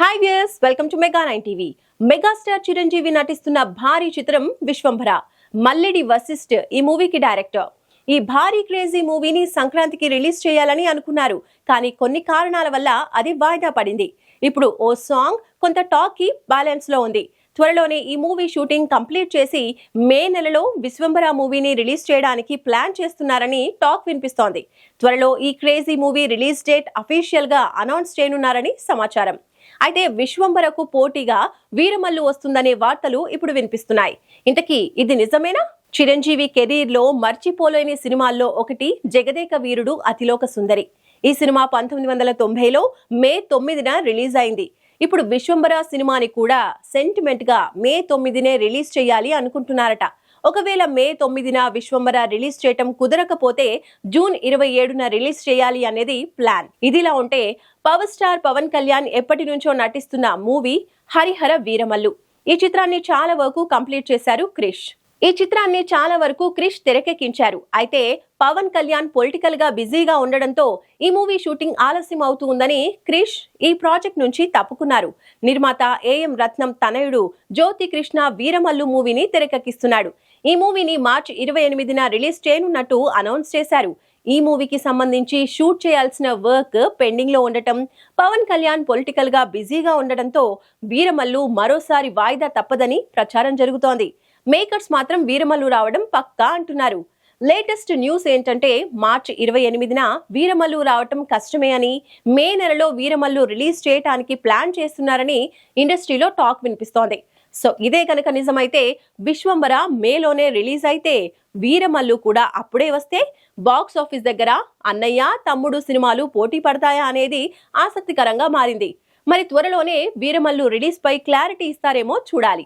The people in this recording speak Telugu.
Hi views welcome to mega nine TV megastar Chiranjeevi నటిస్తున్న భారీ చిత్రం విశ్వంభర. మల్లెడి వశిష్ఠ్ ఈ మూవీకి డైరెక్టర్. ఈ భారీ క్రేజీ మూవీని సంక్రాంతికి రిలీజ్ చేయాలని అనుకున్నారు. కానీ కొన్ని కారణాల వల్ల అది వాయిదా పడింది. ఇప్పుడు ఓ సాంగ్ కొంత టాక్కి బ్యాలెన్స్లో ఉంది. త్వరలోనే ఈ మూవీ షూటింగ్ కంప్లీట్ చేసి మే నెలలో విశ్వంభర మూవీని రిలీజ్ చేయడానికి ప్లాన్ చేస్తున్నారని టాక్ వినిపిస్తోంది. త్వరలో ఈ క్రేజీ మూవీ రిలీజ్ డేట్ అఫీషియల్గా అనౌన్స్ చేయనున్నారని సమాచారం. అయితే విశ్వంబరకు పోటీగా వీరమల్లు వస్తుందనే వార్తలు ఇప్పుడు వినిపిస్తున్నాయి. ఇంతకీ ఇది నిజమేనా? చిరంజీవి కెరీర్లో మర్చిపోలేని సినిమాల్లో ఒకటి జగదేక వీరుడు అతిలోక సుందరి. ఈ సినిమా పంతొమ్మిది వందల తొంభైలో మే తొమ్మిదిన రిలీజ్ అయింది. ఇప్పుడు విశ్వంబర సినిమాని కూడా సెంటిమెంట్గా మే తొమ్మిదినే రిలీజ్ చేయాలి అనుకుంటున్నారట. ఒకవేళ మే తొమ్మిదిన విశ్వంబర రిలీజ్ చేయటం కుదరకపోతే జూన్ ఇరవై ఏడున రిలీజ్ చేయాలి అనేది ప్లాన్. ఇదిలా ఉంటే పవర్ స్టార్ పవన్ కళ్యాణ్ ఎప్పటి నుంచో నటిస్తున్న మూవీ హరిహర వీరమల్లు. ఈ చిత్రాన్ని చాలా వరకు కంప్లీట్ చేశారు క్రిష్. ఈ చిత్రాన్ని చాలా వరకు క్రిష్ తెరకెక్కించారు. అయితే పవన్ కళ్యాణ్ పొలిటికల్గా బిజీగా ఉండడంతో ఈ మూవీ షూటింగ్ ఆలస్యం అవుతుందని క్రిష్ ఈ ప్రాజెక్ట్ నుంచి తప్పుకున్నారు. నిర్మాత ఏఎం రత్నం తనయుడు జ్యోతి కృష్ణ వీరమల్లు మూవీని తెరకెక్కిస్తున్నాడు. ఈ మూవీని మార్చి ఇరవై ఎనిమిదిన రిలీజ్ చేయనున్నట్టు అనౌన్స్ చేశారు. ఈ మూవీకి సంబంధించి షూట్ చేయాల్సిన వర్క్ పెండింగ్లో ఉండటం పవన్ కళ్యాణ్ పొలిటికల్గా బిజీగా ఉండడంతో వీరమల్లు మరోసారి వాయిదా తప్పదని ప్రచారం జరుగుతోంది. మేకర్స్ మాత్రం వీరమల్లు రావడం పక్కా అంటున్నారు. లేటెస్ట్ న్యూస్ ఏంటంటే మార్చి ఇరవై ఎనిమిదిన వీరమల్లు రావటం కష్టమే అని మే నెలలో వీరమల్లు రిలీజ్ చేయటానికి ప్లాన్ చేస్తున్నారని ఇండస్ట్రీలో టాక్ వినిపిస్తోంది. సో ఇదే కనుక నిజమైతే విశ్వంబర మేలోనే రిలీజ్ అయితే వీరమల్లు కూడా అప్పుడే వస్తే బాక్స్ ఆఫీస్ దగ్గర అన్నయ్య తమ్ముడు సినిమాలు పోటీ పడతాయా అనేది ఆసక్తికరంగా మారింది. మరి త్వరలోనే వీరమల్లు రిలీజ్ పై క్లారిటీ ఇస్తారేమో చూడాలి.